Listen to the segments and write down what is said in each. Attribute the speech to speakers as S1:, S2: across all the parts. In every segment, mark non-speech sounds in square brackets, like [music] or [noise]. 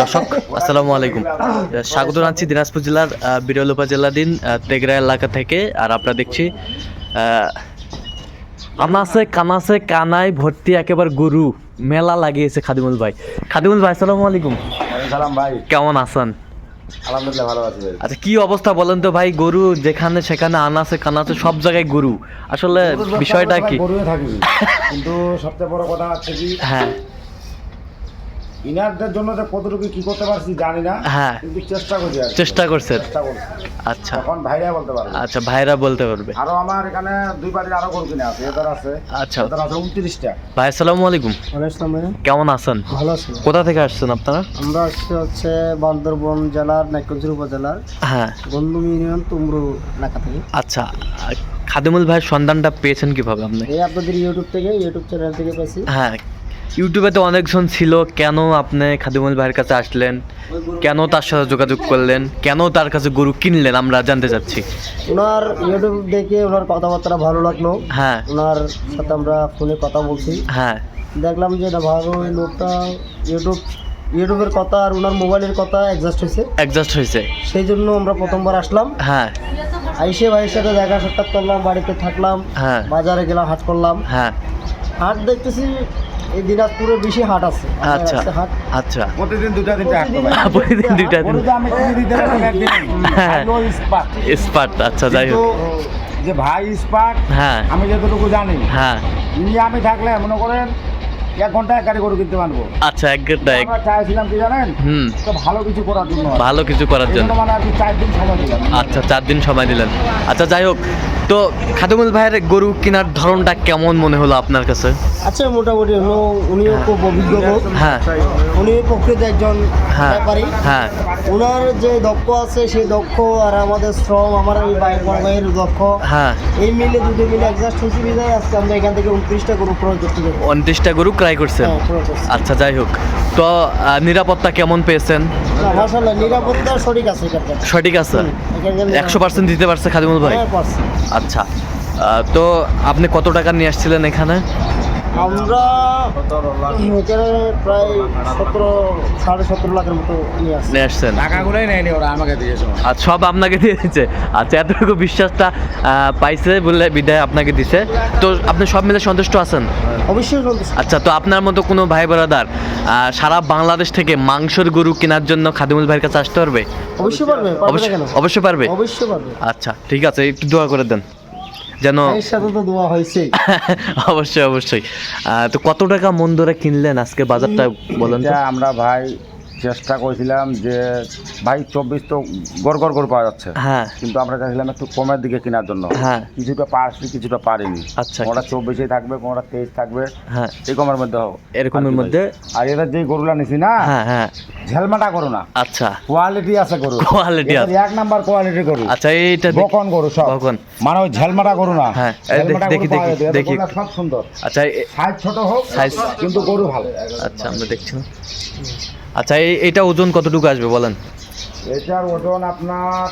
S1: দর্শক আসসালামু আলাইকুম। স্বাগত জানাচ্ছি দিনাজপুর জেলার আহ, বিরল উপজেলাধীন আহ, তেগরা এলাকা থেকে। আর আপনারা দেখছি আনাসে কানাসে কানায় ভর্তি একেবারে গরু মেলা লাগিয়েছে খাদিমুল ভাই। খাদিমুল ভাই আসসালামু আলাইকুম।
S2: সালাম ভাই।
S1: কেমন আছেন?
S2: আলহামদুলিল্লাহ ভালো আছি ভাই।
S1: আচ্ছা কি অবস্থা বলেন তো ভাই গরু যেখানে সেখানে আনাসে কানাসে সব জায়গায় গরু। আসলে বিষয়টা কি?
S2: গরুয়ে থাকি। কিন্তু সবচেয়ে বড় কথা হচ্ছে কি
S1: হ্যাঁ।
S2: ইনারদের জন্য যে কতটুকু কি করতে পারছি জানি না
S1: হ্যাঁ।
S2: কিন্তু চেষ্টা করছি
S1: চেষ্টা করছেন?
S2: চেষ্টা করছি।
S1: আচ্ছা।
S2: তখন ভাইরা বলতে পারবে।
S1: আচ্ছা ভাইরা বলতে পারবে।
S2: আরও আমার এখানে দুই পার্টির আরও গরু কিনে আছে এদের আছে।
S1: আচ্ছা।
S2: এদের আছে উনত্রিশটা।
S1: ভাই আসসালামু আলাইকুম। কেমন আছেন?
S3: ভালো আছি।
S1: কোথা থেকে আসছেন আপনারা?
S3: আমরা আসছি হচ্ছে বান্দরবন জেলার নাইকঞ্জুর উপজেলার।
S1: হ্যাঁ।
S3: গন্ধম ইউনিয়ন তুমরু এলাকা থেকে।
S1: আচ্ছা খাদিমুল ভাইয়ের সন্ধানটা পেয়েছেন কীভাবে আপনি?
S3: এই আপনাদের ইউটিউব থেকে ইউটিউব চ্যানেল থেকে পেয়েছি।
S1: হ্যাঁ ইউটিউবে তো অনেকজন ছিল কেন আপনি খাদিমুল ভাইয়ের কাছে আসলেন? কেন তার সাথে যোগাযোগ করলেন? কেন তার কাছে গরু কিনলেন? আমরা জানতে চাচ্ছি।
S3: ওনার ইউটিউব দেখে ওনার কথাবার্তা ভালো লাগল।
S1: হ্যাঁ।
S3: ওনার সাথে আমরা ফোনে কথা বলছি।
S1: হ্যাঁ।
S3: দেখলাম যে এটা ভালো লোকটা ইউটিউব ইউটিউবের কথা আর ওনার মোবাইলের কথা অ্যাডজাস্ট হয়েছে।
S1: অ্যাডজাস্ট হয়েছে।
S3: সেই জন্য আমরা প্রথমবার আসলাম।
S1: হ্যাঁ।
S3: আইসে ভাইয়ের সাথে দেখা সাক্ষাৎ করলাম বাড়িতে থাকলাম
S1: হ্যাঁ।
S3: বাজারে গেলাম হাট করলাম।
S1: হ্যাঁ।
S3: হাট দেখতেছি এই দিনাজপুরে বেশি হাট আছে।
S1: আচ্ছা আচ্ছা
S2: প্রতিদিন দুটা তিনটা হাঁটতে ভাই
S1: প্রতিদিন দুইটা দিন।
S2: আমি দিতে একদিন
S1: হ্যাঁ। স্পার্ট। আচ্ছা যাই হোক।
S2: যে ভাই ইস্পাত
S1: হ্যাঁ।
S2: আমি যতটুকু জানি
S1: হ্যাঁ।
S2: ইনি আমি থাকলে মনে করেন এক ঘণ্টা এক গাড়ি গরু কিনতে পারব।
S1: আচ্ছা এক ঘণ্টা এক
S2: চাইছিলাম কি জানেন?
S1: হুম।
S2: তো ভালো কিছু করার জন্য।
S1: ভালো কিছু করার জন্য।
S2: জন্য মানে আর কি চার দিন সময় দিলাম।
S1: আচ্ছা চার দিন সময় দিলেন। আচ্ছা যাই হোক। তো খাদিমুল ভাইয়ের গরু কেনার ধরনটা কেমন মনে হলো আপনার কাছে?
S3: আচ্ছা মোটামুটি হলো উনিও খুব অভিজ্ঞ
S1: হ্যাঁ।
S3: উনি প্রকৃত একজন
S1: হ্যাঁ।
S3: ব্যাপারী।
S1: হ্যাঁ।
S3: ওনার যে দক্ষ আছে সেই দক্ষ আর আমাদের শ্রম আমার বড় ভাইয়ের দক্ষ।
S1: হ্যাঁ।
S3: এই মিলে দুটো মিলে অ্যাডজাস্ট হয়েছে বিধায় আজকে আমরা এখান থেকে উনত্রিশটা গরু ক্রয় করতে যাব।
S1: উনত্রিশটা গরু ক্রয় করছেন?
S3: হ্যাঁ।
S1: আচ্ছা যাই হোক। তো নিরাপত্তা কেমন পেয়েছেন?
S3: মাশাআল্লাহ নিরাপত্তা সঠিক আছে
S1: সঠিক আছে? একশো পার্সেন্ট দিতে পারছে খাদিমুল ভাই?
S3: হ্যাঁ।
S1: আচ্ছা তো আপনি কত টাকা নিয়ে আসছিলেন এখানে?
S3: আমরা এখানে প্রায় সতেরো সাড়ে সতেরো লাখের মতো নিয়ে আসছি।
S1: নিয়ে আসছেন।
S2: টাকাগুলোই নেয়নি ওরা আমাকে দিয়েছে।
S1: আর সব আপনাকে দিয়ে দিচ্ছে আচ্ছা এতটুকু বিশ্বাসটা পাইছে বলে বিদায় আপনাকে দিছে। তো আপনি সব মিলে সন্তুষ্ট আছেন?
S3: অবশ্যই সন্তুষ্ট।
S1: আচ্ছা তো আপনার মতো কোনো ভাই ব্রাদার সারা বাংলাদেশ থেকে মাংসের গরু কেনার জন্য খাদিমুল ভাইয়ের কাছে আসতে পারবে?
S3: অবশ্যই পারবে
S1: অবশ্যই পারবে?
S3: অবশ্যই পারবে।
S1: আচ্ছা ঠিক আছে একটু দোয়া করে দেন। যেন
S3: সাথে তো দোয়া হয়েছে [laughs]
S1: অবশ্যই অবশ্যই তো কত টাকা মন ধরে কিনলেন আজকে বাজারটা বলেন?
S2: আমরা ভাই চেষ্টা করেছিলাম যে ভাই চব্বিশ তো গড় গড় করে পাওয়া যাচ্ছে।
S1: হ্যাঁ।
S2: কিন্তু আমরা চাইছিলাম একটু কমের দিকে কেনার জন্য।
S1: হ্যাঁ।
S2: কিছুটা পারছি কিছুটা পারিনি।
S1: আচ্ছা
S2: কোনটা চব্বিশে থাকবে কোনটা তেইশ থাকবে
S1: হ্যাঁ।
S2: এই কমের মধ্যে হোক।
S1: এরকমের মধ্যে?
S2: আর এদের যে গরুলা নিছি না
S1: হ্যাঁ হ্যাঁ।
S2: ঝেলমাটা করো না।
S1: আচ্ছা।
S2: কোয়ালিটি আছে গরু
S1: আছে।
S2: এক নাম্বার কোয়ালিটি গরু।
S1: আচ্ছা এইটা
S2: বকন গরু সব।
S1: বকন।
S2: মানে ওই ঝেলমাটা গরু না।
S1: হ্যাঁ, দেখি, দেখি, দেখি,
S2: সব সুন্দর।
S1: আচ্ছা
S2: সাইজ ছোট হোক
S1: Size-
S2: কিন্তু গরু ভালো।
S1: আচ্ছা আমরা দেখছি। আচ্ছা এই এটা ওজন কতটুকু আসবে বলেন?
S2: এটার ওজন আপনার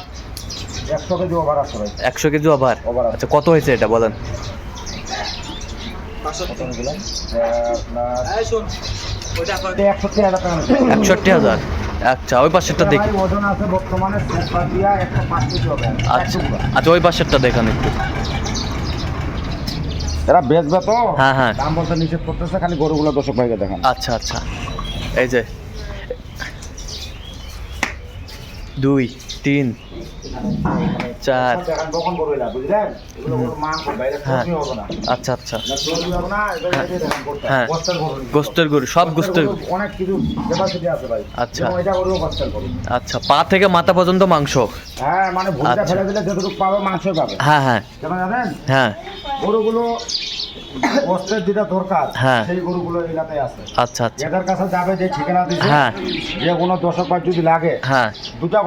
S2: একশো কেজি ওভার ভাই
S1: একশো কেজি ওভার আচ্ছা কত হয়েছে এটা বলেন?
S2: এটা একষট্টি হাজার
S1: আচ্ছা ওই পাশেরটা দেখি আচ্ছা আচ্ছা ওই পাশেরটা দেখান একটু।
S2: এরা বেচবে তো?
S1: হ্যাঁ, হ্যাঁ।
S2: দাম বলতে নিষেধ করতেছে খালি গরুগুলো দর্শক ভাইকে দেখান।
S1: আচ্ছা আচ্ছা। এই যে দুই তিন চার
S2: দেখান কখন গরু এলা বুঝলেন এগুলো গরু মাংস বাইরে
S1: হ্যাঁ।
S2: চর্বি হবে না
S1: আচ্ছা আচ্ছা।
S2: করতে
S1: হ্যাঁ। গোস্তের গরু সব গোস্তের
S2: অনেক কিছু আছে ভাই
S1: আচ্ছা। আচ্ছা পা থেকে মাথা পর্যন্ত মাংস।
S2: হ্যাঁ মানে ভুলটা
S1: আচ্ছা।
S2: ফেলে দিলে যতটুকু পাবে মাংসই পাবে।
S1: হ্যাঁ হ্যাঁ।
S2: জানেন?
S1: হ্যাঁ।
S2: গরুগুলো কষ্টের যেটা দরকার
S1: হ্যাঁ।
S2: সেই গরুগুলো আছে।
S1: আচ্ছা আচ্ছা।
S2: এদের কাছে যাবে যে ঠিকানা দিচ্ছে
S1: হ্যাঁ।
S2: যে কোনো দর্শক যদি লাগে
S1: হ্যাঁ।
S2: দুটা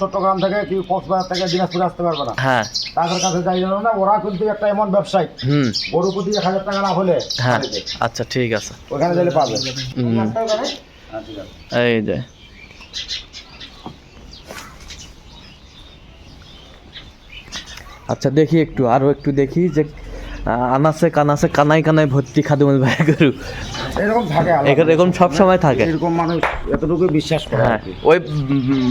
S2: চট্টগ্রাম থেকে কি কক্সবাজার থেকে দিনাজপুরে আসতে পারবে না।
S1: হ্যাঁ।
S2: তাদের কাছে যাই জানো না ওরা কিন্তু একটা এমন ব্যবসায়ী।
S1: হুম।
S2: গরু প্রতি এক হাজার টাকা লাভ হলে
S1: হ্যাঁ। আচ্ছা ঠিক আছে।
S2: ওখানে গেলে পাবে।
S1: হুম।
S2: হ্যাঁ,
S1: এই যে। আচ্ছা দেখি একটু আরও একটু দেখি যে আনাসে কানাসে কানায় কানায় ভর্তি খাদুমল ভাই গরু।
S2: এরকম থাকে।
S1: এরকম সব সময় থাকে।
S2: এরকম মানুষ এতটুকু বিশ্বাস করে
S1: হ্যাঁ ওই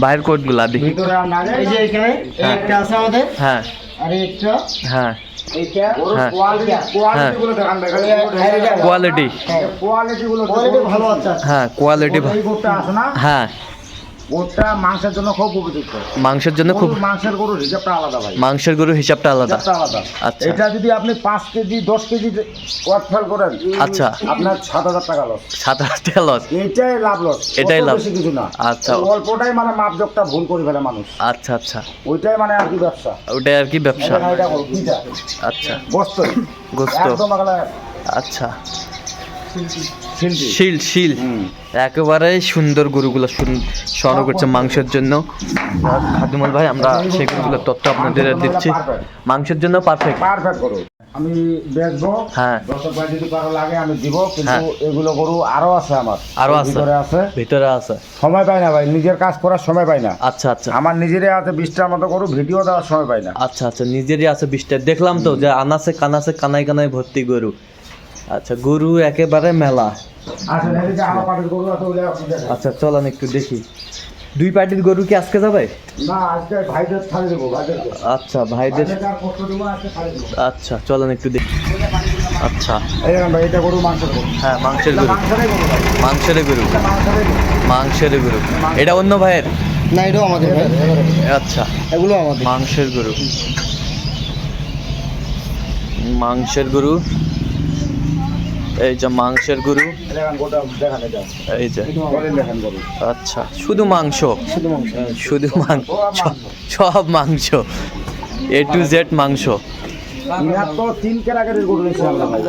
S1: বাইরের কোটগুলা দেখি।
S2: ভিতরে না
S3: এই যে এখানে একটা আছে আমাদের।
S1: হ্যাঁ।
S3: আর একটা।
S1: হ্যাঁ। হ্যাঁ।
S2: কোয়ালিটি কোয়ালিটি গুলো দেখান ভাই
S1: কোয়ালিটি
S2: কোয়ালিটি গুলো
S3: কোয়ালিটি ভালো আছে।
S1: হ্যাঁ কোয়ালিটি হ্যাঁ।
S2: গোটটা মাংসের জন্য খুব উপযুক্ত।
S1: মাংসের জন্য খুব
S2: মাংসের গরুর হিসাবটা আলাদা ভাই।
S1: মাংসের গরু হিসাবটা আলাদা।
S2: আলাদা।
S1: আচ্ছা।
S2: এটা যদি আপনি পাঁচ কেজি দশ কেজি ওয়াট করেন
S1: আচ্ছা।
S2: আপনার সাত হাজার টাকা লস
S1: সাত হাজার টাকা লস
S2: এইটাই লাভ লস
S1: এটাই লাভ।
S2: বেশি কিছু না।
S1: আচ্ছা।
S2: অল্পটাই মানে মাপজোকটা ভুল করে ফেলে মানুষ।
S1: আচ্ছা আচ্ছা।
S2: ওইটাই মানে আর কি ব্যবসা।
S1: ওটাই আর কি ব্যবসা? আচ্ছা।
S2: গোস্ত।
S1: গোস্ত।
S2: একদম
S1: আচ্ছা। শিল শিল। একেবারে সুন্দর গরুগুলো সংগ্রহ করছে মাংসের জন্য। খাদিমুল ভাই আমরা সেই গরুগুলোর তথ্য আপনাদের দিচ্ছি। মাংসের জন্য পারফেক্ট
S2: পারফেক্ট করো আমি বেচবো।
S1: হ্যাঁ।
S2: দর্শক ভাই যদি কারও লাগে আমি দিব। কিন্তু
S1: হ্যাঁ।
S2: এগুলো গরু আরও আছে আমার। আরও
S1: আছে?
S2: ভিতরে আছে।
S1: ভিতরে আছে?
S2: সময় পাই না ভাই। নিজের কাজ করার সময় পাই না।
S1: আচ্ছা আচ্ছা।
S2: আমার নিজেরই আছে বিশটার মতো গরু ভিডিও দেওয়ার সময় পাই না।
S1: আচ্ছা আচ্ছা। নিজেরই আছে বিশটা। দেখলাম তো যে আনাসে কানাসে কানায় কানায় ভর্তি গরু। আচ্ছা গরু একেবারে মেলা। আচ্ছা চলেন একটু দেখি। দুই পার্টির গরু কি আজকে যাবে?
S2: না আজকে ভাইদের ছাড়ে দেবো
S1: আচ্ছা ভাইদের আচ্ছা চলেন একটু দেখি। আচ্ছা।
S2: এই দেখেন ভাই এটা গরু মাংসের গরু।
S1: হ্যাঁ মাংসের গরু।
S2: ভাই।
S1: মাংসের গরু। মাংসের গরু। এটা অন্য ভাইয়ের?
S3: না এটাও আমাদের
S1: আচ্ছা।
S3: এগুলো আমাদের।
S1: মাংসের গরু। মাংসের গরু। এই যে মাংসের গরু।
S2: এই
S1: যে। আচ্ছা শুধু মাংস?
S3: শুধু মাংস।
S1: সব মাংস। এ টু জেড মাংস।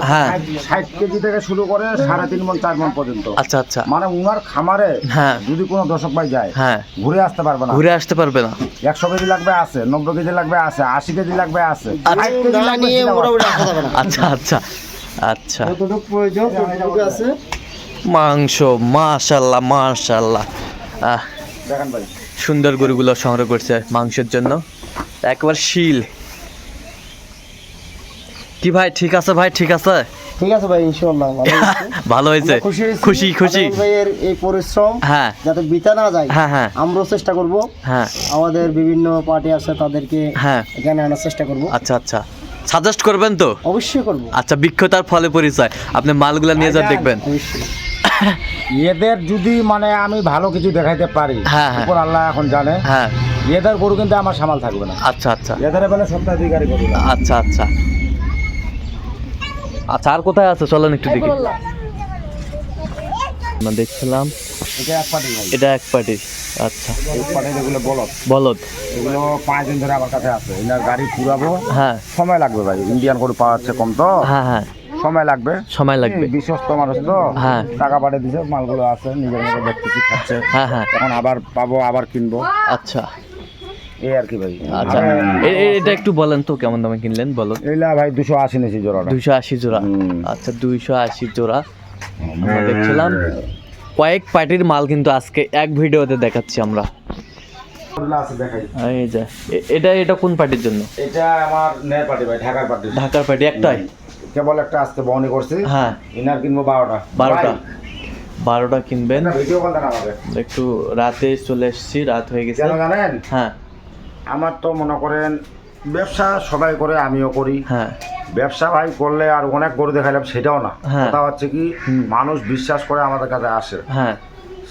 S1: হ্যাঁ।
S2: ষাট কেজি থেকে শুরু করে সাড়ে তিন মন চার মন পর্যন্ত
S1: আচ্ছা আচ্ছা।
S2: মানে উনার খামারে
S1: হ্যাঁ।
S2: যদি কোনো দর্শক ভাই যায়
S1: হ্যাঁ।
S2: ঘুরে আসতে পারবে না।
S1: ঘুরে আসতে পারবে না
S2: একশো কেজি লাগবে আছে। নব্বই কেজি লাগবে আছে। আশি কেজি লাগবে আছে।
S1: আচ্ছা। আচ্ছা। আচ্ছা।
S3: যতটুকু প্রয়োজন ততটুকু আছে।
S1: মাংস মাশাল্লাহ মাশাল্লাহ আহ
S2: দেখেন ভাই।
S1: সুন্দর গরুগুলো সংগ্রহ করছে মাংসের জন্য। একবার শিল। কি ভাই ঠিক আছে ভাই ঠিক আছে?
S3: ঠিক আছে ভাই ইনশাআল্লাহ ভালো হয়েছে। [laughs] খুশি
S1: খুশি
S3: ভাইয়ের এই পরিশ্রম
S1: হ্যাঁ।
S3: যাতে বিতা না যায়
S1: হ্যাঁ হ্যাঁ।
S3: আমরাও চেষ্টা করব।
S1: হ্যাঁ।
S3: আমাদের বিভিন্ন পার্টি আছে তাদেরকে
S1: হ্যাঁ।
S3: এখানে আনার চেষ্টা করব।
S1: আচ্ছা আচ্ছা। সাজেস্ট করবেন তো?
S3: অবশ্যই করব।
S1: আচ্ছা বিক্ষতার ফলে পরিচয়। আপনি মালগুলা নিয়ে যা দেখবেন। [laughs]
S2: এদের যদি মানে আমি ভালো কিছু দেখাইতে পারি
S1: হ্যাঁ, হ্যাঁ।
S2: উপর আল্লাহ এখন জানে
S1: হ্যাঁ।
S2: এদের গরু কিন্তু আমার সামাল থাকবে না।
S1: আচ্ছা আচ্ছা।
S2: এদের বেলা সপ্তাহে দুই গাড়ি গরু
S1: আচ্ছা আচ্ছা। আচ্ছা আর কোথায় আছে? চলেন একটু দেখি। দেখছিলাম
S2: এটা এক পাটি
S1: এটা এক পার্টি। আচ্ছা।
S2: যেগুলো বলদ।
S1: বলদ।
S2: এগুলো পাঁচ দিন ধরে আমার কাছে আছে। এনার গাড়ি পুরাবো।
S1: হ্যাঁ।
S2: সময় লাগবে ভাই। ইন্ডিয়ান গরু পাওয়া যাচ্ছে কম তো।
S1: হ্যাঁ হ্যাঁ।
S2: সময় লাগবে।
S1: সময় লাগবে।
S2: বিশ্বস্ত মানুষ তো।
S1: হ্যাঁ।
S2: টাকা পাঠিয়ে দিছে মালগুলো আছে নিজের মতো দেখতেছি খাচ্ছে।
S1: হ্যাঁ হ্যাঁ।
S2: এখন আবার পাবো আবার কিনবো।
S1: আচ্ছা।
S2: এই আর কি ভাই।
S1: আচ্ছা। এটা একটু বলেন তো কেমন দামে কিনলেন? বলো
S2: এইলা ভাই দুশো আশি নিয়েছি জোড়াটা।
S1: দুইশো আশি জোড়া। আচ্ছা দুইশো আশি জোড়া। আমরা দেখছিলাম। কয়েক পার্টির মাল কিন্তু আজকে এক ভিডিওতে দেখাচ্ছি আমরা। এই যে এটা এটা কোন পার্টির জন্য?
S2: এটা আমার নেয় পার্টি ভাই ঢাকার পার্টি।
S1: ঢাকার পার্টি একটাই?
S2: কেবল একটা আজকে বহনি করছি।
S1: হ্যাঁ।
S2: ইনার কিনবো বারোটা।
S1: বারোটা? বারোটা কিনবেন।
S2: একটু
S1: রাতে চলে এসেছি রাত হয়ে গেছে।
S2: জানেন?
S1: হ্যাঁ।
S2: আমার তো মনে করেন ব্যবসা সবাই করে আমিও করি।
S1: হ্যাঁ।
S2: ব্যবসা ভাই করলে আর অনেক গরু দেখাইলাম সেটাও না।
S1: হ্যাঁ।
S2: কথা হচ্ছে কি মানুষ বিশ্বাস করে আমাদের কাছে আসে।
S1: হ্যাঁ।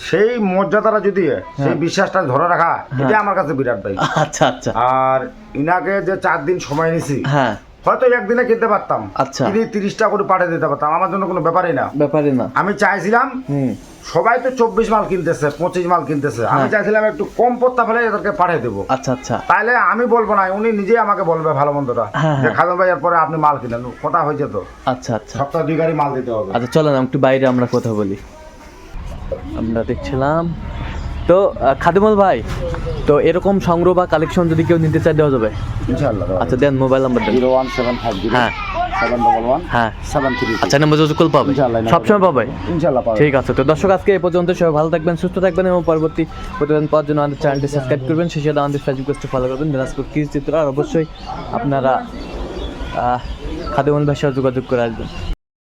S2: সেই মর্যাদাটা যদি সেই বিশ্বাসটা ধরে রাখা এটা
S1: হ্যাঁ।
S2: আমার কাছে বিরাট ভাই।
S1: আচ্ছা আচ্ছা।
S2: আর ইনাকে যে চার দিন সময় নিছি
S1: হ্যাঁ।
S2: হয়তো একদিনে কিনতে পারতাম।
S1: আচ্ছা।
S2: তিনি তিরিশটা করে পাঠিয়ে দিতে পারতাম। আমার জন্য কোনো ব্যাপারই না।
S1: ব্যাপারই না।
S2: আমি চাইছিলাম সবাই তো চব্বিশ মাল কিনতেছে পঁচিশ মাল কিনতেছে। আমি
S1: হ্যাঁ।
S2: চাইছিলাম একটু কম পত্তা ফেলে এদেরকে পাঠিয়ে দেবো।
S1: আচ্ছা আচ্ছা।
S2: তাহলে আমি বলব না উনি নিজেই আমাকে বলবে ভালো মন্দটা।
S1: হ্যাঁ,
S2: যে
S1: হ্যাঁ।
S2: ভাই এরপরে আপনি মাল কিনেন। কথা হয়েছে তো।
S1: আচ্ছা আচ্ছা।
S2: সপ্তাহে দুই গাড়ি মাল দিতে হবে।
S1: আচ্ছা চলেন একটু বাইরে আমরা কথা বলি। আমরা দেখছিলাম। তো খাদিমুল ভাই তো এরকম সংগ্রহ বা কালেকশন যদি কেউ নিতে চায় দেওয়া যাবে?
S2: ইনশাআল্লাহ
S1: আচ্ছা দেন মোবাইল নাম্বার দেন।
S2: Zero one seven five zero
S1: হ্যাঁ। হ্যাঁ। আচ্ছা ঠিক আছে তো দর্শক আজকে এই পর্যন্ত। সবাই ভালো থাকবেন সুস্থ থাকবেন এবং পরবর্তী প্রতিবেদন পাওয়ার জন্য আমাদের চ্যানেলটি সাবস্ক্রাইব করবেন। সেই সাথে আমাদের ফেসবুক পেজটি ফলো করবেন। দিনাজপুর কিস চিত্র আর অবশ্যই আপনারা ভাইয়ের সাথে যোগাযোগ করে আসবেন।